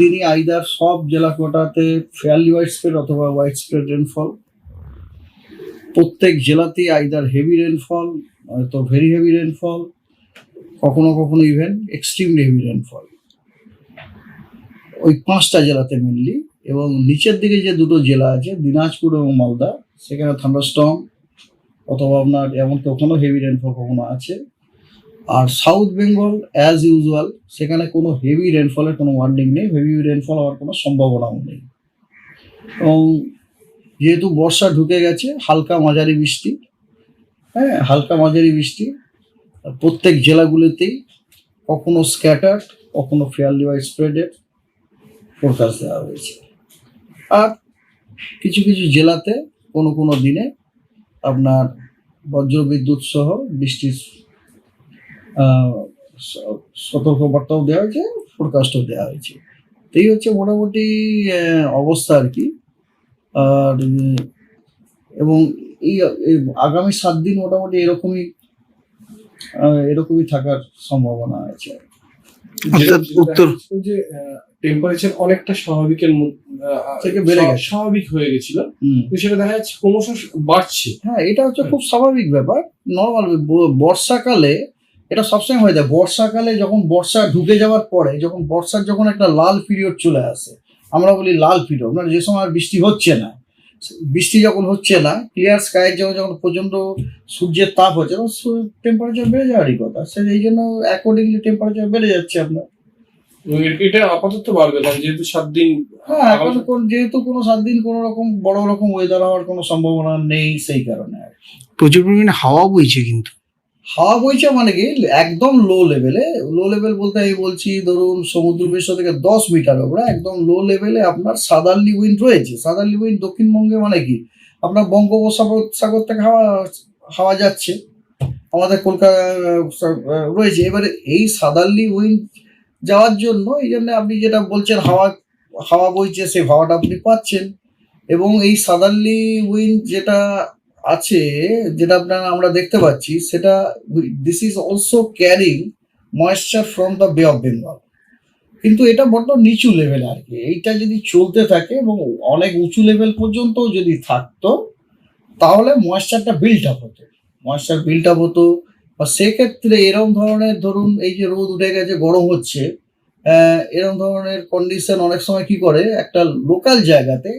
দিনই আইদার সব জেলা কোটাতে ফেয়ারলি হোয়াইট স্প্রেড অথবা হোয়াইট স্প্রেড রেনফল প্রত্যেক জেলাতেই আইদার হেভি রেনফল হয়তো ভেরি হেভি রেনফল কখনো কখনো ইভেন এক্সট্রিমলি হেভি রেনফল ওই পাঁচটা জেলাতে মেনলি এবং নিচের দিকে যে দুটো জেলা আছে, দিনাজপুর এবং মালদা, সেখানে থান্ডারস্টর্ম অথবা আপনার এমনকি ওখানেও হেভি রেনফল কখনো আছে। আর সাউথ বেঙ্গল অ্যাজ ইউজুয়াল সেখানে কোনো হেভি রেনফলের কোনো ওয়ার্নিং নেই হেভি রেনফল হওয়ার কোনো সম্ভাবনাও নেই। এবং যেহেতু বর্ষা ঢুকে গেছে, হালকা মাঝারি বৃষ্টি হ্যাঁ হালকা মাঝারি বৃষ্টি, প্রত্যেক জেলাগুলিতেই কখনো স্ক্যাটার কখনো ফেয়ারলি ওয়াইড স্প্রেডের ফোরকাস্ট দেওয়া হয়েছে। আর কিছু কিছু জেলাতে কোনো কোনো দিনে আপনার বজ্রবিদ্যুৎ সহ বৃষ্টির সতর্কবার্তাও দেওয়া হয়েছে ফোরকাস্টও দেওয়া হয়েছে। তো এই হচ্ছে মোটামুটি অবস্থা আর কি। আর এবং এই আগামী সাত দিন মোটামুটি এরকমই এরকমই থাকার সম্ভাবনা আছে। অর্থাৎ উত্তর যে টেম্পারেচার অনেকটা স্বাভাবিকের থেকে বেড়ে গেছে। স্বাভাবিক হয়ে গেছিল। তো সেটা দেখা যাচ্ছে ক্রমশ বাড়ছে। হ্যাঁ এটা হচ্ছে খুব স্বাভাবিক ব্যাপার। নর্মাল বর্ষাকালে এটা সবসময় হয়ে যায়। বর্ষাকালে যখন বর্ষা ঢুকে যাওয়ার পরে যখন বর্ষার যখন একটা লাল পিরিয়ড চলে আসে আমরা বলি লাল পিরিয়ড। মানে যে সময় আর বৃষ্টি হচ্ছে না বৃষ্টি যখন হচ্ছে না ক্লিয়ার স্কাইয়ের যখন যখন প্রচণ্ড সূর্যের তাপ হচ্ছে তখন টেম্পারেচার বেড়ে যাওয়ারই কথা। সে এই জন্য অ্যাকর্ডিংলি টেম্পারেচার বেড়ে যাচ্ছে আপনার এটা আপাতত বাড়বে কারণ যেহেতু সাত দিন হ্যাঁ এখন যেহেতু কোনো সাত দিন কোনো রকম বড় রকম ওয়েদার হওয়ার কোনো সম্ভাবনা নেই সেই কারণে আর প্রচুর পরিমাণে হাওয়া বইছে কিন্তু। হাওয়া বইছে মানে কি, একদম লো লেভেলে লো লেভেল বলতে আমি বলছি, ধরুন সমুদ্র পৃষ্ঠ থেকে দশ মিটার ওপরে, একদম লো লেভেলে আপনার সাদারলি উইন্ড রয়েছে। সাদারলি উইন্ড দক্ষিণবঙ্গে মানে কি, আপনার বঙ্গোপসাগর সাগর থেকে হাওয়া হাওয়া যাচ্ছে। আমাদের কলকাতা রয়েছে। এবারে এই সাদারলি উইন্ড যাওয়ার জন্য, এই জন্য আপনি যেটা বলছেন, হাওয়া হাওয়া বইছে, সেই হাওয়াটা আপনি পাচ্ছেন। এবং এই সাদারলি উইন্ড যেটা আছে, যেটা আপনার আমরা দেখতে পাচ্ছি, সেটা this is also carrying moisture from the Bay of Bengal কিন্তু এটা বড্ড নিচু লেভেল আর কি। এইটা যদি চলতে থাকে এবং অনেক উঁচু লেভেল পর্যন্ত যদি থাকতো, তাহলে ময়েশ্চারটা বিল্ড আপ হতো। ময়েশ্চার বিল্ড আপ হতো। বা সেক্ষেত্রে এরম ধরনের ধরুন, এই যে রোদ উঠে গেছে, গরম হচ্ছে এরম ধরনের কন্ডিশন অনেক সময় কি করে? একটা লোকাল জায়গাতে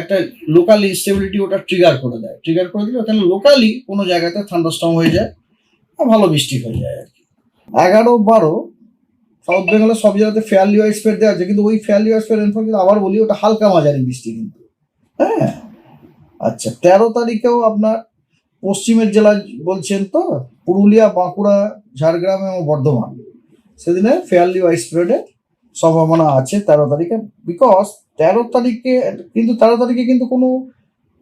একটা লোকালি স্টেবিলিটি ওটা ট্রিগার করে দেয়। ট্রিগার করে দিলে ওখানে লোকালি কোনো জায়গাতে থান্ডারস্টর্ম হয়ে যায় আর ভালো বৃষ্টি হয়ে যায় আর কি। এগারো বারো সাউথ বেঙ্গলের সব জায়গাতে ফেয়ারলি ওয়াইড স্প্রেড দেওয়া আছে, কিন্তু ওই ফেয়ারলি ওয়াইড স্প্রেড রেনফল কিন্তু আবার বলি, ওটা হালকা মাঝারি বৃষ্টি কিন্তু। হ্যাঁ? আচ্ছা তেরো তারিখেও আপনার পশ্চিমের জেলা বলছেন তো, পুরুলিয়া, বাঁকুড়া, ঝাড়গ্রাম এবং বর্ধমান। সেদিনে ফেয়ারলি ওয়াইড স্প্রেডের সম্ভাবনা আছে তেরো তারিখে বিকজ তেরো তারিখে কিন্তু তেরো তারিখে কিন্তু কোনো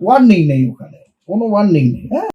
ওয়ার্নিং নেই ওখানে কোনো ওয়ার্নিং নেই হ্যাঁ?